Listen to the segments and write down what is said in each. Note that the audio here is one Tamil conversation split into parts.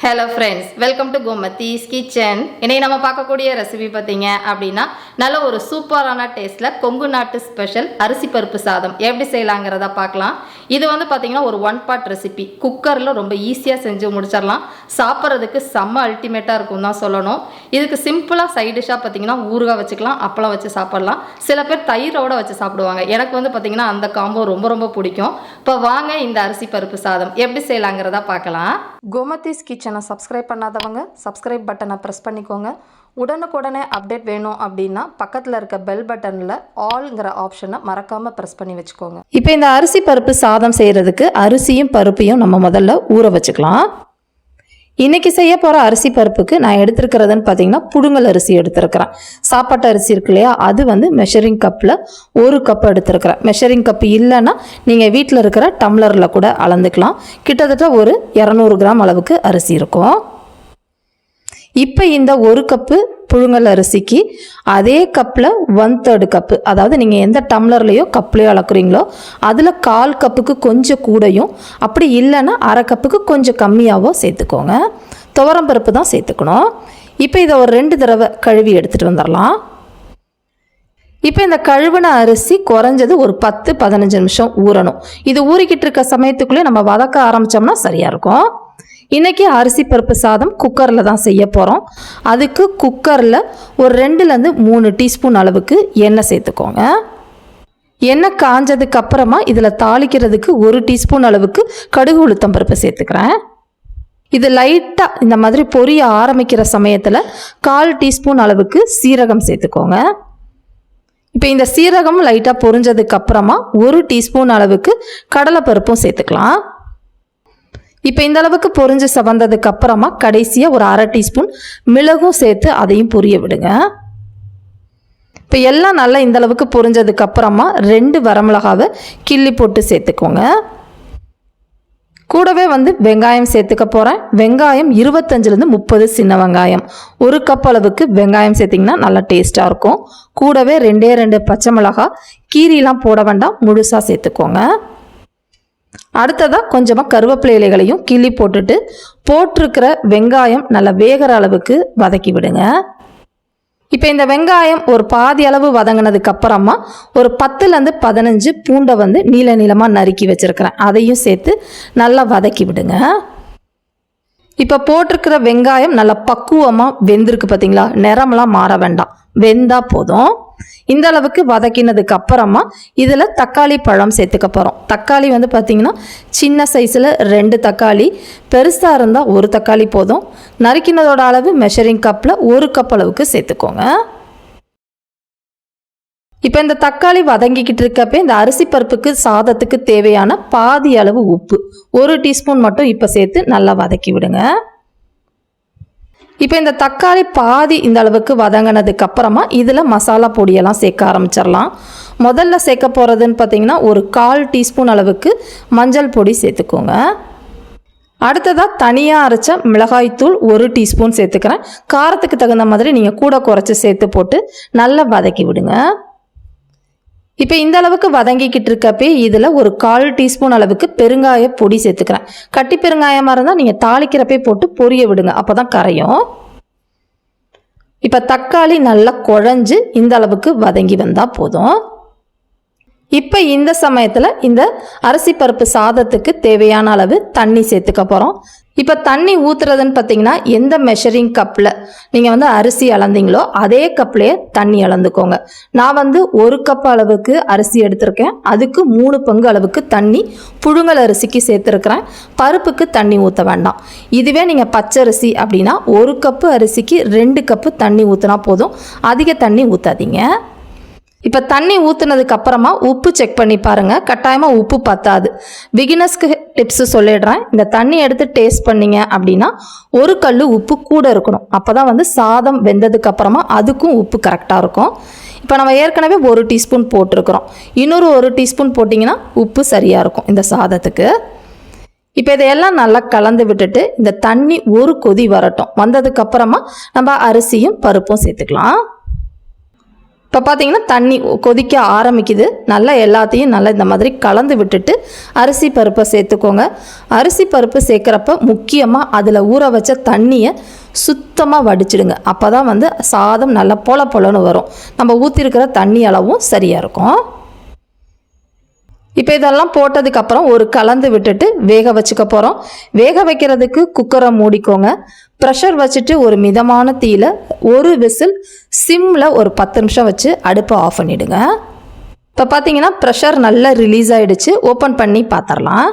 Hello friends welcome to Gomathi's kitchen இன்னைக்கு நம்ம பார்க்கக்கூடிய ரெசிபி பார்த்தீங்க அப்படின்னா நல்ல ஒரு சூப்பரான டேஸ்ட்டில் கொங்கு நாட்டு ஸ்பெஷல் அரிசி பருப்பு சாதம். எப்படி செய்யலாங்கிறத பார்க்கலாம். இது வந்து பார்த்தீங்கன்னா ஒரு ஒன் பார்ட் ரெசிபி குக்கரில் ரொம்ப ஈஸியாக செஞ்சு முடிச்சிடலாம். சாப்பிட்றதுக்கு செம்ம அல்டிமேட்டாக இருக்கும் தான் சொல்லணும். இதுக்கு சிம்பிளாக சைட் டிஷ்ஷாக பார்த்தீங்கன்னா ஊறுகாய் வச்சுக்கலாம் அப்பளம் வச்சு சாப்பிட்லாம். சில பேர் தயிரோட வச்சு சாப்பிடுவாங்க. எனக்கு வந்து பார்த்தீங்கன்னா அந்த காம்போ ரொம்ப ரொம்ப பிடிக்கும். இப்போ வாங்க இந்த அரிசி பருப்பு சாதம். எப்படி செய்யலாங்கிறத பார்க்கலாம். கோமதிஸ் கிச்சனை சப்ஸ்கிரைப் பண்ணாதவங்க சப்ஸ்கிரைப் பட்டனை ப்ரெஸ் பண்ணிக்கோங்க. உடனுக்குடனே அப்டேட் வேணும் அப்படின்னா பக்கத்தில் இருக்க பெல் பட்டனில் ஆல்ங்கிற ஆப்ஷனை மறக்காமல் ப்ரெஸ் பண்ணி வச்சுக்கோங்க. இப்போ இந்த அரிசி பருப்பு சாதம் செய்கிறதுக்கு அரிசியும் பருப்பையும் நம்ம முதல்ல ஊற வச்சுக்கலாம். இன்றைக்கி செய்ய போகிற அரிசி பருப்புக்கு நான் எடுத்திருக்கிறதுன்னு பார்த்தீங்கன்னா புடுங்கல் அரிசி எடுத்துருக்கிறேன். சாப்பாட்டு அரிசி இருக்கு இல்லையா அது வந்து மெஷரிங் கப்பில் ஒரு கப் எடுத்திருக்கிறேன். மெஷரிங் கப் இல்லைன்னா நீங்கள் வீட்டில் இருக்கிற டம்ளரில் கூட அளந்துக்கலாம். கிட்டத்தட்ட ஒரு இரநூறு கிராம் அளவுக்கு அரிசி இருக்கும். இப்போ இந்த ஒரு கப்பு புழுங்கல் அரிசிக்கு அதே கப்பில் ஒன் தேர்டு கப்பு அதாவது நீங்கள் எந்த டம்ளர்லேயோ கப்லேயோ அளக்குறீங்களோ அதில் கால் கப்புக்கு கொஞ்சம் கூடையும் அப்படி இல்லைன்னா அரை கப்புக்கு கொஞ்சம் கம்மியாகவோ சேர்த்துக்கோங்க. துவரம் பருப்பு தான் சேர்த்துக்கணும். இப்போ இதை ஒரு ரெண்டு தடவை கழுவி எடுத்துகிட்டு வந்துடலாம். இப்போ இந்த கழுவின அரிசி குறைஞ்சது ஒரு பத்து பதினஞ்சு நிமிஷம் ஊறணும். இது ஊறிக்கிட்டு இருக்க சமயத்துக்குள்ளே நம்ம வதக்க ஆரம்பித்தோம்னா சரியாக இருக்கும். இன்றைக்கி அரிசி பருப்பு சாதம் குக்கரில் தான் செய்ய போகிறோம் அதுக்கு குக்கரில் ஒரு ரெண்டுலேருந்து மூணு டீஸ்பூன் அளவுக்கு எண்ணெய் சேர்த்துக்கோங்க. எண்ணெய் காஞ்சதுக்கு அப்புறமா இதில் தாளிக்கிறதுக்கு ஒரு டீஸ்பூன் அளவுக்கு கடுகு உளுத்தம் பருப்பு சேர்த்துக்கிறேன். இது லைட்டாக இந்த மாதிரி பொரிய ஆரம்பிக்கிற சமயத்தில் கால் டீஸ்பூன் அளவுக்கு சீரகம் சேர்த்துக்கோங்க. இப்போ இந்த சீரகம் லைட்டாக பொரிஞ்சதுக்கு அப்புறமா ஒரு டீஸ்பூன் அளவுக்கு கடலைப்பருப்பும் சேர்த்துக்கலாம். இப்போ இந்த அளவுக்கு பொரிஞ்சு சவந்ததுக்கு அப்புறமா கடைசியாக ஒரு அரை டீஸ்பூன் மிளகும் சேர்த்து அதையும் பொரிய விடுங்க. இப்போ எல்லாம் நல்லா இந்த அளவுக்கு பொரிஞ்சதுக்கு அப்புறமா ரெண்டு வரமிளகாவை கிள்ளி போட்டு சேர்த்துக்கோங்க. கூடவே வந்து வெங்காயம் சேர்த்துக்க போகிறேன் வெங்காயம் இருபத்தஞ்சிலேருந்து முப்பது சின்ன வெங்காயம். ஒரு கப் அளவுக்கு வெங்காயம் சேர்த்திங்கன்னா நல்லா டேஸ்ட்டாக இருக்கும். கூடவே ரெண்டே ரெண்டு பச்சை மிளகா கீரிலாம் போட வேண்டாம். முழுசாக சேர்த்துக்கோங்க. அடுத்ததாக கொஞ்சமாக கருவேப்பிலை இலைகளையும் கிள்ளி போட்டுட்டு போட்டிருக்கிற வெங்காயம் நல்லா வேகிற அளவுக்கு வதக்கி விடுங்க. இப்போ இந்த வெங்காயம் ஒரு பாதி அளவு வதங்கினதுக்கு அப்புறமா ஒரு பத்துலேருந்து பதினஞ்சு பூண்டை வந்து நீல நீளமாக நறுக்கி வச்சுருக்கிறேன். அதையும் சேர்த்து நல்லா வதக்கி விடுங்க. இப்போ போட்டிருக்கிற வெங்காயம் நல்லா பக்குவமாக வெந்திருக்கு பார்த்தீங்களா நிறமெல்லாம் மாற வேண்டாம். வெந்தா போதும். இந்த அளவுக்கு வதக்கினதுக்கு அப்புறமா இதில் தக்காளி பழம் சேர்த்துக்க போகிறோம் தக்காளி வந்து பார்த்திங்கன்னா சின்ன சைஸில் ரெண்டு தக்காளி பெருசாக இருந்தால் ஒரு தக்காளி போதும். நறுக்கினதோட அளவு மெஷரிங் கப்பில் ஒரு கப் அளவுக்கு சேர்த்துக்கோங்க. இப்போ இந்த தக்காளி வதங்கிக்கிட்டு இருக்கப்ப இந்த அரிசி பருப்புக்கு சாதத்துக்கு தேவையான பாதி அளவு உப்பு. ஒரு டீஸ்பூன் மட்டும் இப்போ சேர்த்து நல்லா வதக்கி விடுங்க. இப்போ இந்த தக்காளி பாதி இந்த அளவுக்கு வதங்கினதுக்கு அப்புறமா இதில் மசாலா பொடியெல்லாம் சேர்க்க ஆரம்பிச்சிடலாம். முதல்ல சேர்க்க போகிறதுன்னு பார்த்தீங்கன்னா ஒரு கால் டீஸ்பூன் அளவுக்கு மஞ்சள் பொடி சேர்த்துக்கோங்க. அடுத்ததாக தனியாக அரைச்ச மிளகாய்த்தூள் ஒரு டீஸ்பூன் சேர்த்துக்கிறேன். காரத்துக்கு தகுந்த மாதிரி நீங்கள் கூட குறைச்சி சேர்த்து போட்டு நல்லா வதக்கி விடுங்க. இப்போ இந்த அளவுக்கு வதங்கிக்கிட்டு இருக்கப்பே இதில் ஒரு கால் டீஸ்பூன் அளவுக்கு பெருங்காய பொடி சேர்த்துக்கிறேன். கட்டி பெருங்காயமாக இருந்தால் நீங்கள் தாளிக்கிறப்பே போட்டு பொரிய விடுங்க. அப்போ தான் கரையும். இப்போ தக்காளி நல்லா குழஞ்சு இந்த அளவுக்கு வதங்கி வந்தால் போதும். இப்போ இந்த சமயத்தில் இந்த அரிசி பருப்பு சாதத்துக்கு தேவையான அளவு தண்ணி சேர்த்துக்க போகிறோம் இப்போ தண்ணி ஊற்றுறதுன்னு பார்த்தீங்கன்னா எந்த மெஷரிங் கப்பில் நீங்கள் வந்து அரிசி அளந்தீங்களோ அதே கப்லேயே தண்ணி அளந்துக்கோங்க. நான் வந்து ஒரு கப் அளவுக்கு அரிசி எடுத்திருக்கேன். அதுக்கு மூணு பங்கு அளவுக்கு தண்ணி புழுங்கல் அரிசிக்கு சேர்த்துருக்குறேன். பருப்புக்கு தண்ணி ஊற்ற வேண்டாம். இதுவே நீங்கள் பச்சரிசி அப்படின்னா ஒரு கப்பு அரிசிக்கு ரெண்டு கப்பு தண்ணி ஊற்றினா போதும். அதிக தண்ணி ஊற்றாதீங்க இப்போ தண்ணி ஊற்றுனதுக்கு அப்புறமா உப்பு செக் பண்ணி பாருங்கள் கட்டாயமாக உப்பு பத்தாது. பிகினர்ஸ்க்கு டிப்ஸு சொல்லிடுறேன். இந்த தண்ணி எடுத்து டேஸ்ட் பண்ணீங்க அப்படின்னா ஒரு கல் உப்பு கூட இருக்கணும். அப்போ தான் வந்து சாதம் வெந்ததுக்கு அப்புறமா அதுக்கும் உப்பு கரெக்டாக இருக்கும். இப்போ நம்ம ஏற்கனவே ஒரு டீஸ்பூன் போட்டிருக்கிறோம். இன்னொரு ஒரு டீஸ்பூன் போட்டிங்கன்னா உப்பு சரியாக இருக்கும் இந்த சாதத்துக்கு. இப்போ இதையெல்லாம் நல்லா கலந்து விட்டுட்டு இந்த தண்ணி ஒரு கொதி வரட்டும். வந்ததுக்கப்புறமா நம்ம அரிசியும் பருப்பும் சேர்த்துக்கலாம். இப்போ பார்த்தீங்கன்னா தண்ணி கொதிக்க ஆரம்பிக்குது. நல்லா எல்லாத்தையும் நல்லா இந்த மாதிரி கலந்து விட்டுட்டு அரிசி பருப்பை சேர்த்துக்கோங்க. அரிசி பருப்பு சேர்க்குறப்ப முக்கியமாக அதில் ஊற வச்ச தண்ணியை சுத்தமாக வடிச்சிடுங்க. அப்போ தான் வந்து சாதம் நல்லா பொல பொலன்னு வரும். நம்ம ஊற்றிருக்கிற தண்ணி அளவும் சரியாக இருக்கும். இப்போ இதெல்லாம் போட்டதுக்கப்புறம் ஒரு கலந்து விட்டுட்டு வேக வச்சுக்க போகிறோம் வேக வைக்கிறதுக்கு குக்கரை மூடிக்கோங்க. ப்ரெஷர் வச்சுட்டு ஒரு மிதமான தீயில் ஒரு விசில் சிம்மில் ஒரு பத்து நிமிஷம் வச்சு அடுப்பை ஆஃப் பண்ணிவிடுங்க இப்போ பார்த்தீங்கன்னா ப்ரெஷர் நல்லா ரிலீஸ் ஆகிடுச்சு ஓப்பன் பண்ணி பார்த்துடலாம்.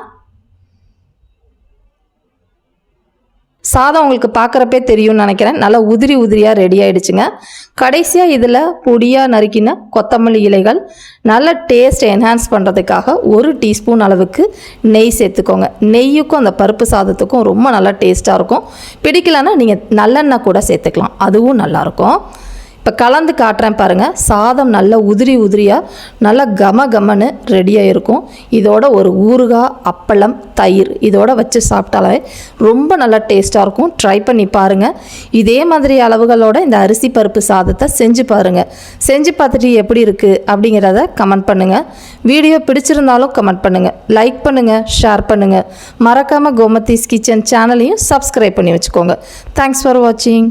சாதம் உங்களுக்கு பார்க்குறப்பே தெரியும்னு நினைக்கிறேன். நல்லா உதிரி உதிரியாக ரெடி ஆகிடுச்சுங்க கடைசியாக இதில் பொடியாக நறுக்கின கொத்தமல்லி இலைகள் நல்ல டேஸ்ட் என்ஹான்ஸ் பண்ணுறதுக்காக ஒரு டீஸ்பூன் அளவுக்கு நெய் சேர்த்துக்கோங்க. நெய்யுக்கும் அந்த பருப்பு சாதத்துக்கும் ரொம்ப நல்லா டேஸ்ட்டாக இருக்கும். பிடிக்கலன்னா நீங்கள் நல்லெண்ணெய் கூட சேர்த்துக்கலாம். அதுவும் நல்லாயிருக்கும் இப்போ கலந்து காட்டுறேன் பாருங்கள் சாதம் நல்லா உதிரி உதிரியாக நல்லா கம கமன்னு ரெடியாக இருக்கும். இதோட ஒரு ஊறுகாய் அப்பளம் தயிர் இதோட வச்சு சாப்பிட்டாலே ரொம்ப நல்லா டேஸ்ட்டாக இருக்கும். ட்ரை பண்ணி பாருங்கள் இதே மாதிரி அளவுகளோட இந்த அரிசி பருப்பு சாதத்தை செஞ்சு பாருங்கள் செஞ்சு பார்த்துட்டு எப்படி இருக்குது அப்படிங்கிறத கமெண்ட் பண்ணுங்கள் வீடியோ பிடிச்சிருந்தாலும் கமெண்ட் பண்ணுங்கள் லைக் பண்ணுங்கள் ஷேர் பண்ணுங்கள் மறக்காமல் கோமதீஸ் கிச்சன் சேனலையும் சப்ஸ்கிரைப் பண்ணி வச்சுக்கோங்க. தேங்க்ஸ் ஃபார் வாட்சிங்